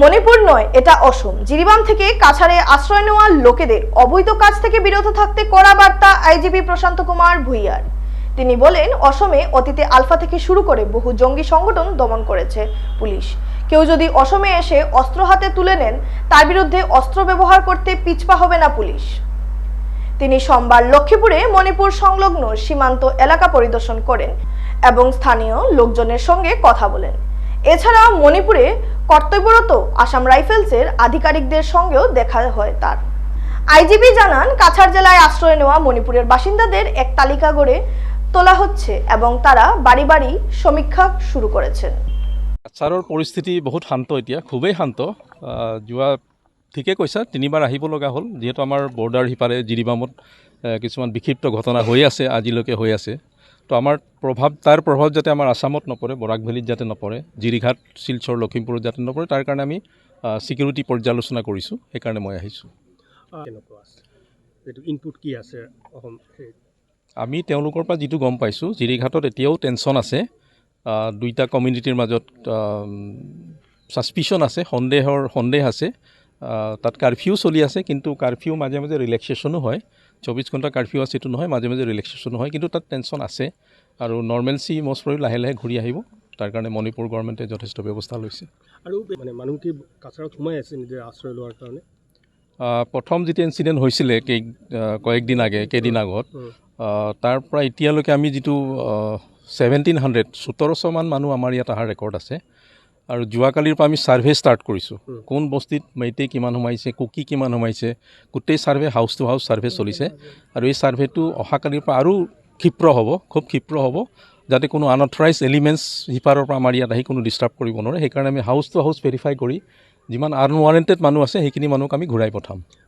মণিপুর নয়, এটা অসম। জিরিবাম থেকে কাছাড়ে আশ্রয় নেওয়া লোকেদের অবৈধ কাজ থেকে বিরত থাকতে কড়া বার্তা আইজিপি প্রশান্ত কুমার ভুইয়ার। তিনি বলেন, অসমে অতীতে আলফা থেকে শুরু করে বহু জঙ্গি সংগঠন দমন করেছে পুলিশ। কেউ যদি অসমে এসে অস্ত্র হাতে তুলে নেন, তার বিরুদ্ধে অস্ত্র ব্যবহার করতে পিছপা হবে না পুলিশ। তিনি সোমবার লক্ষ্মীপুরে মণিপুর সংলগ্ন সীমান্ত এলাকা পরিদর্শন করেন এবং স্থানীয় লোকজনের সঙ্গে কথা বলেন। এছাড়া মণিপুরে কর্তব্যরত আসাম রাইফেলসের আধিকারিকদের সঙ্গেও দেখা হয় তার। আইজিপি জানান, কাছাড় জেলায় আশ্রয় নেওয়া মণিপুরের বাসিন্দাদের এক তালিকা গড়ে তোলা হচ্ছে এবং তারা বাড়ি বাড়ি সমীক্ষা শুরু করেছেন। কাছাৰৰ পৰিস্থিতি বহুত শান্ত এতিয়া, খুবেই শান্ত। যোৱা ঠিকে কৈছা, তিনিবাৰ আহিব লগা হ'ল। যিহেতু আমাৰ বৰ্ডাৰ সিপাৰে জিৰিবামত কিছুমান বিক্ষিপ্ত ঘটনা হৈ আছে, আজিলৈকে হৈ আছে। তো আমাৰ প্ৰভাৱ তাৰ প্ৰভাৱ যাতে আমাৰ আছামত নপৰে বৰাক ভেলীত যাতে নপৰে জিৰিঘাট শিলচৰ লখিমপুৰত যাতে নপৰে তাৰ কাৰণে আমি ছিকিউৰিটি পৰ্যালোচনা কৰিছোঁ সেইকাৰণে মই আহিছোঁ। ইনপুট কি আছে অসম আমি তেওঁলোকৰ পৰা যিটো গম পাইছোঁ জিৰিঘাটত এতিয়াও টেনশ্যন আছে। দুইটা কমিউনিটিৰ মাজত ছাছপিচন আছে সন্দেহৰ সন্দেহ আছে। তাত কাৰফিউ চলি আছে কিন্তু কাৰফিউ মাজে মাজে ৰিলেক্সেশ্যনো হয়। চৌবিছ ঘণ্টা কাৰফিউ আছে এইটো নহয় মাজে মাজে ৰিলেক্সেশ্যনো হয় কিন্তু তাত টেনশ্যন আছে। আৰু নৰ্মেলচি মষ্ট প্ৰবলি লাহে লাহে ঘূৰি আহিব। তাৰ কাৰণে মণিপুৰ গভৰ্ণমেণ্টে যথেষ্ট ব্যৱস্থা লৈছে। আৰু মানে মানুহ কি কাছাৰত সোমাই আছে নিজে আশ্ৰয় লোৱাৰ কাৰণে? প্ৰথম যেতিয়া ইনচিডেণ্ট হৈছিলে কেই কয়েকদিন আগে কেইদিন আগত তাৰ পৰা এতিয়ালৈকে আমি যিটো ছেভেণ্টিন হাণ্ড্ৰেড সোতৰশমান মানুহ আমাৰ ইয়াত অহাৰ ৰেকৰ্ড আছে। আৰু যোৱাকালিৰ পৰা আমি ছাৰ্ভে ষ্টাৰ্ট কৰিছোঁ। কোন বস্তিত মেইটেই কিমান সোমাইছে কুকি কিমান সোমাইছে গোটেই survey house to house survey চলিছে। আৰু এই ছাৰ্ভেটো অহাকালিৰ পৰা আৰু ক্ষীপ্ৰ হ'ব খুব ক্ষীপ্ৰ হ'ব যাতে কোনো আনঅথৰাইজ এলিমেণ্টছ সিপাৰৰ পৰা আমাৰ ইয়াত আহি কোনো ডিষ্টাৰ্ব কৰিব নোৱাৰে। সেইকাৰণে আমি হাউচ টু হাউচ ভেৰিফাই কৰি যিমান আনৱাৰেণ্টেড মানুহ আছে সেইখিনি মানুহক আমি ঘূৰাই পঠাম।